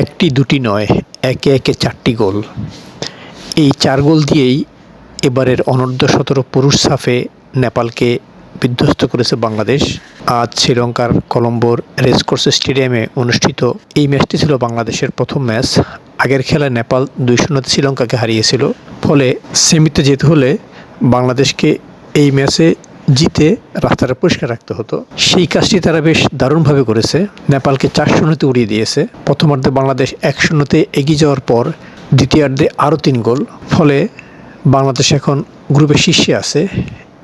একটি দুটি নয়, একে একে চারটি গোল। এই চার গোল দিয়েই এবারের অনূর্ধ্ব সতেরো পুরুষ সাফে নেপালকে বিধ্বস্ত করেছে বাংলাদেশ। আজ শ্রীলঙ্কার কলম্বোর রেসকোর্স স্টেডিয়ামে অনুষ্ঠিত এই ম্যাচটি ছিল বাংলাদেশের প্রথম ম্যাচ। আগের খেলায় নেপাল দুই শূন্যতে শ্রীলঙ্কাকে হারিয়েছিল। ফলে সেমিতে যেতে হলে বাংলাদেশকে এই ম্যাচে জিতে রাস্তাটা পরিষ্কার রাখতে হতো। সেই কাজটি তারা বেশ দারুণভাবে করেছে। নেপালকে চার শূন্যতে উড়িয়ে দিয়েছে। প্রথমার্ধে বাংলাদেশ এক শূন্যতে এগিয়ে যাওয়ার পর দ্বিতীয়ার্ধে আরও তিন গোল। ফলে বাংলাদেশ এখন গ্রুপে শীর্ষে আছে।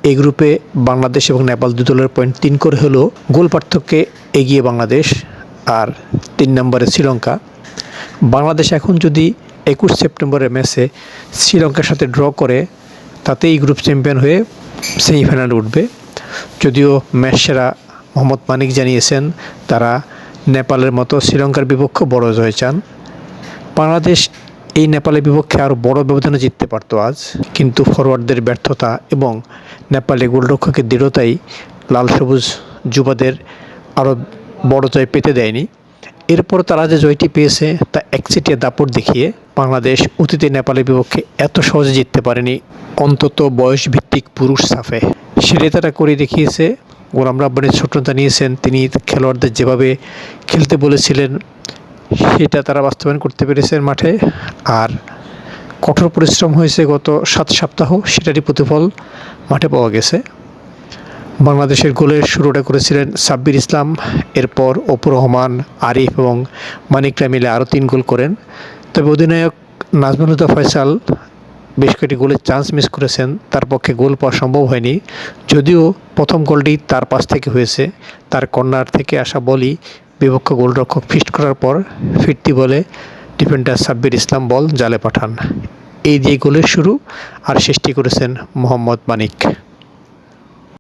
এই গ্রুপে বাংলাদেশ এবং নেপাল দু দলের পয়েন্ট তিন করে হলেও গোল পার্থক্যে এগিয়ে বাংলাদেশ আর তিন নম্বরে শ্রীলঙ্কা। বাংলাদেশ এখন যদি একুশ সেপ্টেম্বরের ম্যাচে শ্রীলঙ্কার সাথে ড্র করে, তাতেই গ্রুপ চ্যাম্পিয়ন হয়ে সেমিফাইনালে উঠবে। যদিও ম্যাচ সেরা মোহাম্মদ মানিক জানিয়েছেন, তারা নেপালের মতো শ্রীলঙ্কার বিপক্ষে বড় জয় চান। বাংলাদেশ এই নেপালের বিপক্ষে আরও বড় ব্যবধানে জিততে পারতো আজ, কিন্তু ফরওয়ার্ডদের ব্যর্থতা এবং নেপালে গোলরক্ষকের দৃঢ়তাই লাল সবুজ যুবাদের আরও বড় জয় পেতে দেয়নি। এরপর তারা যে জয়টি পেয়েছে তা একচেটিয়া দাপট দেখিয়ে বাংলাদেশ অতীতে নেপালের বিপক্ষে এত সহজে জিততে পারেনি অন্তত বয়সভিত্তিক পুরুষ সাফে। তারা করে দেখিয়েছে, গোলাম রাব্বানি ছোটতা নিয়েছেন, তিনি খেলোয়াড়দের যেভাবে খেলতে বলেছিলেন, সেটা তারা বাস্তবায়ন করতে পেরেছেন মাঠে। আর কঠোর পরিশ্রম হয়েছে গত সাত সপ্তাহ, সেটারই প্রতিফল মাঠে পাওয়া গেছে। বাংলাদেশের গোলের শুরুটা করেছিলেন সাব্বির ইসলাম, এরপর অপুর রহমান, আরিফ এবং মানিকরা মিলে আরও তিন গোল করেন। তবে অধিনায়ক নাজমুল হুদা ফয়সাল বেশ কয়েকটি গোলের চান্স মিস করেছেন। তার পক্ষে গোল পাওয়া সম্ভব হয়নি। যদিও প্রথম গোলটি তার পাশ থেকে হয়েছে। তার কর্নার থেকে আসা বলই বিপক্ষ গোলরক্ষক ফিস্ট করার পর ফিরতি বলে ডিফেন্ডার সাব্বির ইসলাম বল জালে পাঠান। এই দিয়ে গোলের শুরু আর সৃষ্টি করেছেন মোহাম্মদ মানিক।